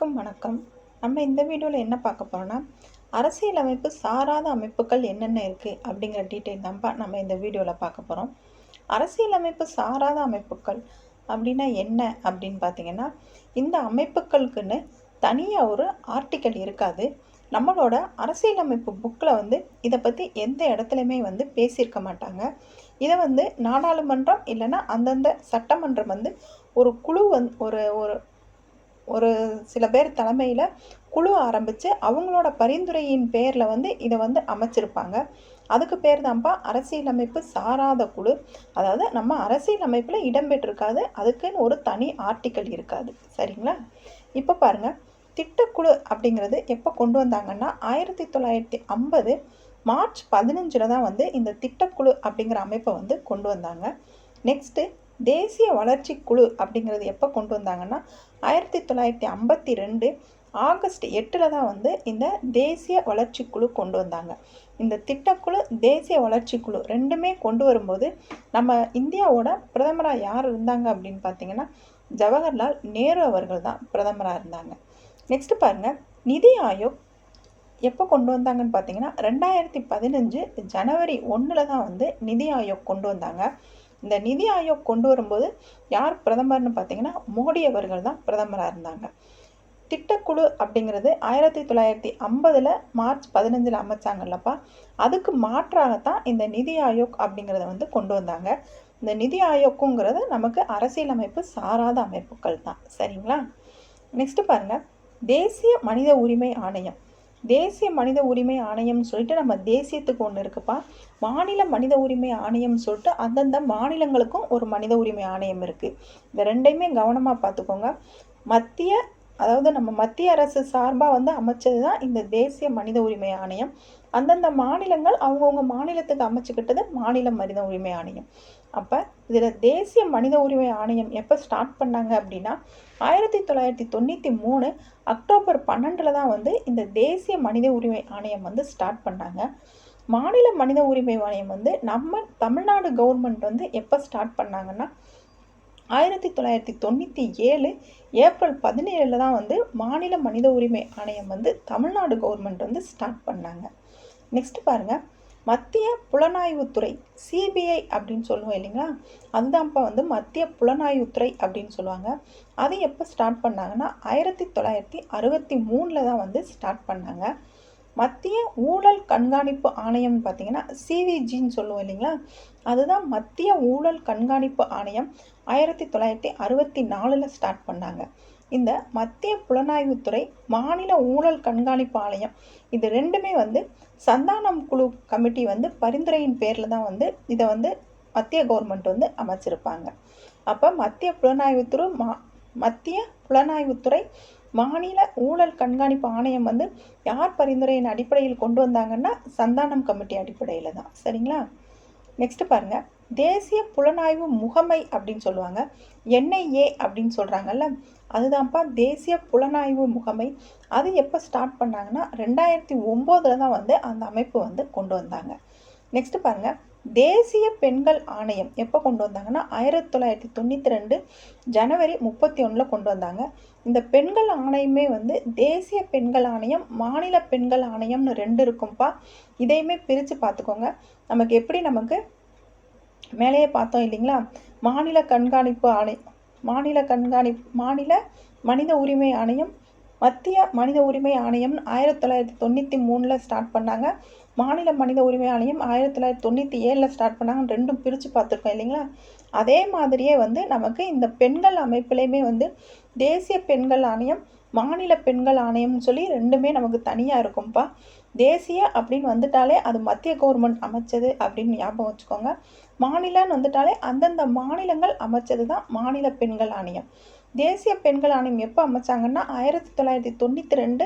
அனைவருக்கும் வணக்கம். நம்ம இந்த வீடியோவில் என்ன பார்க்க போகிறோம்னா அரசியலமைப்பு சாராத அமைப்புகள் என்னென்ன இருக்குது அப்படிங்கிற டீட்டெயில் தான்ப்பா நம்ம இந்த வீடியோவில் பார்க்க போகிறோம் அரசியலமைப்பு சாராத அமைப்புகள் அப்படின்னா என்ன அப்படின்னு பார்த்தீங்கன்னா இந்த அமைப்புகளுக்குன்னு தனியாக ஒரு ஆர்டிக்கல் இருக்காது. நம்மளோட அரசியலமைப்பு புக்கில் வந்து இதை பற்றி எந்த இடத்துலையுமே வந்து பேசியிருக்க மாட்டாங்க. இதை வந்து நாடாளுமன்றம் இல்லைன்னா அந்தந்த சட்டமன்றம் வந்து ஒரு குழு வந் ஒரு ஒரு ஒரு சில பேர் தலைமையில் குழு ஆரம்பித்து அவங்களோட பரிந்துரையின் பேரில் வந்து இதை வந்து அமைச்சிருப்பாங்க. அதுக்கு பேர் தான்ப்பா அரசியலமைப்பு சாராத குழு. அதாவது நம்ம அரசியலமைப்பில் இடம்பெற்றிருக்காது அதுக்குன்னு ஒரு தனி ஆர்டிக்கல் இருக்காது. சரிங்களா? இப்போ பாருங்கள் திட்டக்குழு அப்படிங்கிறது எப்போ கொண்டு வந்தாங்கன்னா ஆயிரத்தி தொள்ளாயிரத்தி ஐம்பது மார்ச் பதினஞ்சில் தான் வந்து இந்த திட்டக்குழு அப்படிங்கிற அமைப்பை வந்து கொண்டு வந்தாங்க. நெக்ஸ்ட்டு தேசிய வளர்ச்சி குழு அப்படிங்கிறது எப்போ கொண்டு வந்தாங்கன்னா ஆயிரத்தி தொள்ளாயிரத்தி ஐம்பத்தி ரெண்டு ஆகஸ்ட் எட்டில் தான் வந்து இந்த தேசிய வளர்ச்சி குழு கொண்டு வந்தாங்க. இந்த திட்டக்குழு தேசிய வளர்ச்சி குழு ரெண்டுமே கொண்டு வரும்போது நம்ம இந்தியாவோட பிரதமராக யார் இருந்தாங்க அப்படின்னு பார்த்தீங்கன்னா ஜவஹர்லால் நேரு அவர்கள் தான் பிரதமராக இருந்தாங்க. நெக்ஸ்ட் பாருங்கள் நிதி ஆயோக் எப்போ கொண்டு வந்தாங்கன்னு பார்த்தீங்கன்னா ரெண்டாயிரத்தி பதினஞ்சு ஜனவரி ஒன்றில் தான் வந்து நிதி ஆயோக் கொண்டு வந்தாங்க. இந்த நிதி ஆயோக் கொண்டு வரும்போது யார் பிரதமர்னு பார்த்தீங்கன்னா மோடி அவர்கள் தான் பிரதமராக இருந்தாங்க. திட்டக்குழு அப்படிங்கிறது ஆயிரத்தி தொள்ளாயிரத்தி ஐம்பதில் மார்ச் பதினஞ்சில் அமைச்சாங்கல்லப்பா. அதுக்கு மாற்றாகத்தான் இந்த நிதி ஆயோக் அப்படிங்கிறத வந்து கொண்டு வந்தாங்க. இந்த நிதி ஆயோக்குங்கிறது நமக்கு அரசியலமைப்பு சாராத அமைப்புகள் தான் சரிங்களா? நெக்ஸ்ட் பாருங்கள் தேசிய மனித உரிமை ஆணையம். தேசிய மனித உரிமை ஆணையம்னு சொல்லிட்டு நம்ம தேசியத்துக்கு ஒன்று இருக்குப்பா. மாநில மனித உரிமை ஆணையம்னு சொல்லிட்டு அந்தந்த மாநிலங்களுக்கும் ஒரு மனித உரிமை ஆணையம் இருக்குது இந்த ரெண்டையுமே கவனமாக பார்த்துக்கோங்க மத்திய அதாவது நம்ம மத்திய அரசு சார்பாக வந்து அமைச்சது தான் இந்த தேசிய மனித உரிமை ஆணையம். அந்தந்த மாநிலங்கள் அவங்கவுங்க மாநிலத்துக்கு அமைச்சுக்கிட்டது மாநில மனித உரிமை ஆணையம். அப்போ இதில் தேசிய மனித உரிமை ஆணையம் எப்போ ஸ்டார்ட் பண்ணாங்க அப்படின்னா ஆயிரத்தி தொள்ளாயிரத்தி தொண்ணூற்றி மூணு அக்டோபர் பன்னெண்டில் தான் வந்து இந்த தேசிய மனித உரிமை ஆணையம் வந்து ஸ்டார்ட் பண்ணாங்க. மாநில மனித உரிமை ஆணையம் வந்து நம்ம தமிழ்நாடு கவர்மெண்ட் வந்து எப்போ ஸ்டார்ட் பண்ணாங்கன்னா ஆயிரத்தி தொள்ளாயிரத்தி தொண்ணூற்றி ஏழு ஏப்ரல் பதினேழில் தான் வந்து மாநில மனித உரிமை ஆணையம் வந்து தமிழ்நாடு கவர்மெண்ட் வந்து ஸ்டார்ட் பண்ணாங்க. நெக்ஸ்ட் பாருங்கள் மத்திய புலனாய்வுத்துறை சிபிஐ அப்படின்னு சொல்லுவோம் இல்லைங்களா? அதுதான்ப்பா வந்து மத்திய புலனாய்வுத்துறை அப்படின்னு சொல்லுவாங்க. அது எப்போ ஸ்டார்ட் பண்ணாங்கன்னா ஆயிரத்தி தொள்ளாயிரத்தி அறுபத்தி மூணில் தான் வந்து ஸ்டார்ட் பண்ணாங்க. மத்திய ஊழல் கண்காணிப்பு ஆணையம்னு பார்த்தீங்கன்னா சிவிஜின்னு சொல்லுவோம் இல்லைங்களா? அதுதான் மத்திய ஊழல் கண்காணிப்பு ஆணையம் ஆயிரத்தி தொள்ளாயிரத்தி அறுபத்தி நாலில் ஸ்டார்ட் பண்ணாங்க. இந்த மத்திய புலனாய்வுத்துறை மாநில ஊழல் கண்காணிப்பு ஆணையம். இது ரெண்டுமே வந்து சந்தானம் குழு கமிட்டி வந்து பரிந்துரையின் பேரில் தான் வந்து இதை வந்து மத்திய கவர்மெண்ட் வந்து அமைச்சிருப்பாங்க. அப்போ மத்திய புலனாய்வுத்துறை மா மத்திய புலனாய்வுத்துறை மாநில ஊழல் கண்காணிப்பு ஆணையம் வந்து யார் பரிந்துரையின் அடிப்படையில் கொண்டு வந்தாங்கன்னா சந்தானம் கமிட்டி அடிப்படையில் தான். சரிங்களா? நெக்ஸ்ட் பாருங்கள் தேசிய புலனாய்வு முகமை அப்படின்னு சொல்லுவாங்க. என்ஐஏ அப்படின்னு சொல்கிறாங்கல்ல அதுதான்ப்பா தேசிய புலனாய்வு முகமை. அது எப்போ ஸ்டார்ட் பண்ணாங்கன்னா ரெண்டாயிரத்தி ஒம்போதில் தான் வந்து அந்த அமைப்பு வந்து கொண்டு வந்தாங்க. நெக்ஸ்ட் பாருங்கள் தேசிய பெண்கள் ஆணையம் எப்போ கொண்டு வந்தாங்கன்னா ஆயிரத்தி தொள்ளாயிரத்தி தொண்ணூற்றி ரெண்டு ஜனவரி முப்பத்தி ஒன்றில் கொண்டு வந்தாங்க. இந்த பெண்கள் ஆணையமே வந்து தேசிய பெண்கள் ஆணையம் மாநில பெண்கள் ஆணையம்னு ரெண்டு இருக்கும்ப்பா இதையுமே பிரித்து பார்த்துக்கோங்க. நமக்கு எப்படி நமக்கு மேலேயே பார்த்தோம் இல்லைங்களா? மாநில கண்காணிப்பு ஆணை மாநில கண்காணிப்பு மாநில மனித உரிமை ஆணையம் மத்திய மனித உரிமை ஆணையம் ஆயிரத்தி தொள்ளாயிரத்தி தொண்ணூற்றி மூணில் ஸ்டார்ட் பண்ணாங்க. மாநில மனித உரிமை ஆணையம் ஆயிரத்தி தொள்ளாயிரத்தி தொண்ணூற்றி ஏழில் ஸ்டார்ட் பண்ணாங்க ரெண்டும் பிரித்து பார்த்துருக்கோம் இல்லைங்களா? அதே மாதிரியே வந்து நமக்கு இந்த பெண்கள் அமைப்புலேயுமே வந்து தேசிய பெண்கள் ஆணையம் மாநில பெண்கள் ஆணையம்னு சொல்லி ரெண்டுமே நமக்கு தனியாக இருக்கும்ப்பா தேசிய அப்படின்னு வந்துட்டாலே அது மத்திய கவர்மெண்ட் அமைச்சது அப்படின்னு ஞாபகம் வச்சுக்கோங்க. மாநிலன்னு வந்துட்டாலே அந்தந்த மாநிலங்கள் அமைச்சது தான் மாநில பெண்கள் ஆணையம். தேசிய பெண்கள் ஆணையம் எப்போ அமைச்சாங்கன்னா ஆயிரத்தி தொள்ளாயிரத்தி தொண்ணூற்றி ரெண்டு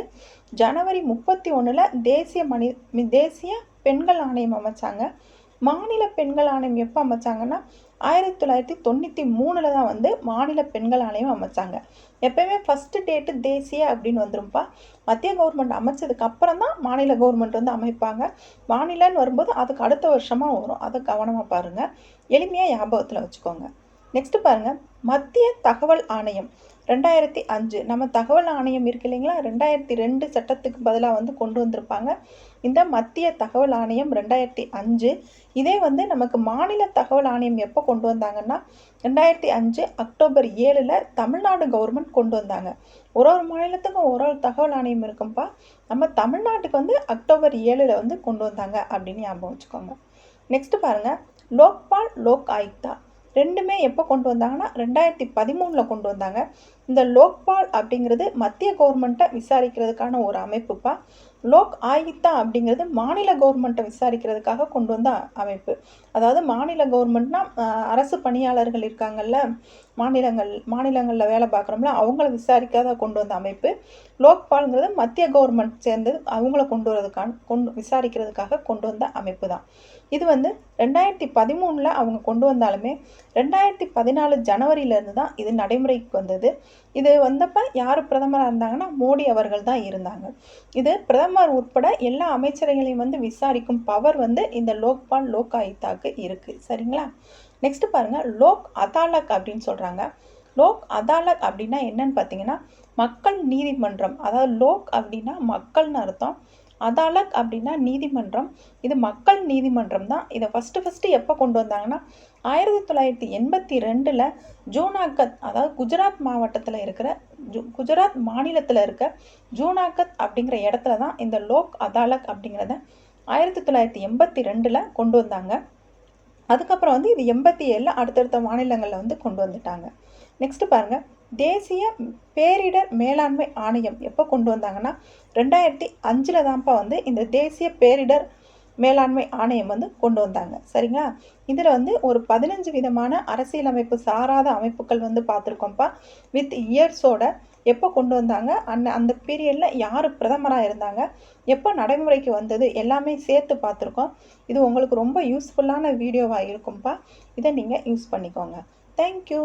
ஜனவரி முப்பத்தி ஒன்றில் தேசிய மனி தேசிய பெண்கள் ஆணையம் அமைச்சாங்க. மாநில பெண்கள் ஆணையம் எப்போ அமைச்சாங்கன்னா ஆயிரத்தி தொள்ளாயிரத்தி தொண்ணூற்றி மூணில் தான் வந்து மாநில பெண்கள் ஆணையம் அமைச்சாங்க. எப்பயுமே ஃபஸ்ட்டு டேட்டு தேசிய அப்படின்னு வந்துரும்ப்பா மத்திய கவர்மெண்ட் அமைச்சதுக்கு அப்புறம் தான் மாநில கவர்மெண்ட் வந்து அமைப்பாங்க. மாநிலன்னு வரும்போது அதுக்கு அடுத்த வருஷமாக வரும். அதை கவனமாக பாருங்கள் எளிமையாக ஞாபகத்தில் வச்சுக்கோங்க. நெக்ஸ்ட் பாருங்கள் மத்திய தகவல் ஆணையம். ரெண்டாயிரத்தி அஞ்சு. நம்ம தகவல் ஆணையம் இருக்கு இல்லைங்களா? ரெண்டாயிரத்தி ரெண்டு சட்டத்துக்கு பதிலாக வந்து கொண்டு வந்திருப்பாங்க. இந்த மத்திய தகவல் ஆணையம் ரெண்டாயிரத்தி அஞ்சு. இதே வந்து நமக்கு மாநில தகவல் ஆணையம் எப்போ கொண்டு வந்தாங்கன்னா ரெண்டாயிரத்தி அஞ்சு அக்டோபர் ஏழில் தமிழ்நாடு கவர்மெண்ட் கொண்டு வந்தாங்க. ஒரு ஒரு மாநிலத்துக்கும் ஒரு ஒரு தகவல் ஆணையம் இருக்கும்பா. நம்ம தமிழ்நாட்டுக்கு வந்து அக்டோபர் ஏழில் வந்து கொண்டு வந்தாங்க அப்படின்னு ஞாபகம் வச்சுக்கோங்க. நெக்ஸ்ட் பாருங்கள் லோக்பால் லோக் ஆயுக்தா. ரெண்டுமே எப்போ கொண்டு வந்தாங்கன்னா ரெண்டாயிரத்தி பதிமூணில் கொண்டு வந்தாங்க. இந்த லோக்பால் அப்படிங்கிறது மத்திய கவர்மெண்ட்டை விசாரிக்கிறதுக்கான ஒரு அமைப்புப்பா. லோக் ஆயுக்தா அப்படிங்கிறது மாநில கவர்மெண்ட்டை விசாரிக்கிறதுக்காக கொண்டு வந்த அமைப்பு. அதாவது மாநில கவர்மெண்ட்னா அரசு பணியாளர்கள் இருக்காங்கல்ல மாநிலங்கள் மாநிலங்களில் வேலை பார்க்குறோம்ல அவங்கள விசாரிக்காத கொண்டு வந்த அமைப்பு. லோக்பால்ங்கிறது மத்திய கவர்மெண்ட் சேர்ந்தது அவங்கள கொண்டு வரதுக்கான கொண்டு விசாரிக்கிறதுக்காக கொண்டு வந்த அமைப்பு தான் இது வந்து ரெண்டாயிரத்தி பதிமூணில் அவங்க கொண்டு வந்தாலுமே ரெண்டாயிரத்தி பதினாலு ஜனவரியிலேருந்து தான் இது நடைமுறைக்கு வந்தது. இது வந்தப்போ யார் பிரதமராக இருந்தாங்கன்னா மோடி அவர்கள் தான் இருந்தாங்க. இது பிரதமர் உட்பட எல்லா அமைச்சர்களையும் வந்து விசாரிக்கும் பவர் வந்து இந்த லோக்பால் லோக் ஆயுக்தாக்கு இருக்குது சரிங்களா? நெக்ஸ்ட் பாருங்கள் லோக் அதாலக் அப்படின்னு சொல்கிறாங்க லோக் அதாலக் அப்படின்னா என்னன்னு பார்த்தீங்கன்னா மக்கள் நீதிமன்றம். அதாவது லோக் அப்படின்னா மக்கள்னு அர்த்தம். அதாலக் அப்படின்னா நீதிமன்றம். இது மக்கள் நீதிமன்றம் தான். இதை ஃபஸ்ட்டு ஃபஸ்ட்டு எப்போ கொண்டு வந்தாங்கன்னா ஆயிரத்தி தொள்ளாயிரத்தி எண்பத்தி ரெண்டில் ஜூனாகத் அதாவது குஜராத் மாவட்டத்தில் இருக்கிற ஜு குஜராத் மாநிலத்தில் இருக்க ஜூனாகத் அப்படிங்கிற இடத்துல தான் இந்த லோக் அதாலக் அப்படிங்கிறத ஆயிரத்தி தொள்ளாயிரத்தி எண்பத்தி ரெண்டில் கொண்டு வந்தாங்க. அதுக்கப்புறம் வந்து இது எண்பத்தி ஏழில் அடுத்தடுத்த மாநிலங்களில் வந்து கொண்டு வந்துட்டாங்க. நெக்ஸ்ட்டு பாருங்கள் தேசிய பேரிடர் மேலாண்மை ஆணையம் எப்போ கொண்டு வந்தாங்கன்னா ரெண்டாயிரத்தி அஞ்சில் தான்ப்பா வந்து இந்த தேசிய பேரிடர் மேலாண்மை ஆணையம் வந்து கொண்டு வந்தாங்க. சரிங்களா? இதில் வந்து ஒரு பதினஞ்சு விதமான அரசியலமைப்பு சாராத அமைப்புகள் வந்து பார்த்துருக்கோம்ப்பா. வித் இயர்ஸோட எப்போ கொண்டு வந்தாங்க? அந்த அந்த பீரியடில் யார் பிரதமராக இருந்தாங்க? எப்போ நடைமுறைக்கு வந்தது? எல்லாமே சேர்த்து பார்த்துருக்கோம். இது உங்களுக்கு ரொம்ப யூஸ்ஃபுல்லான வீடியோவாக இருக்கும்ப்பா. இதை நீங்கள் யூஸ் பண்ணிக்கோங்க. தேங்க்யூ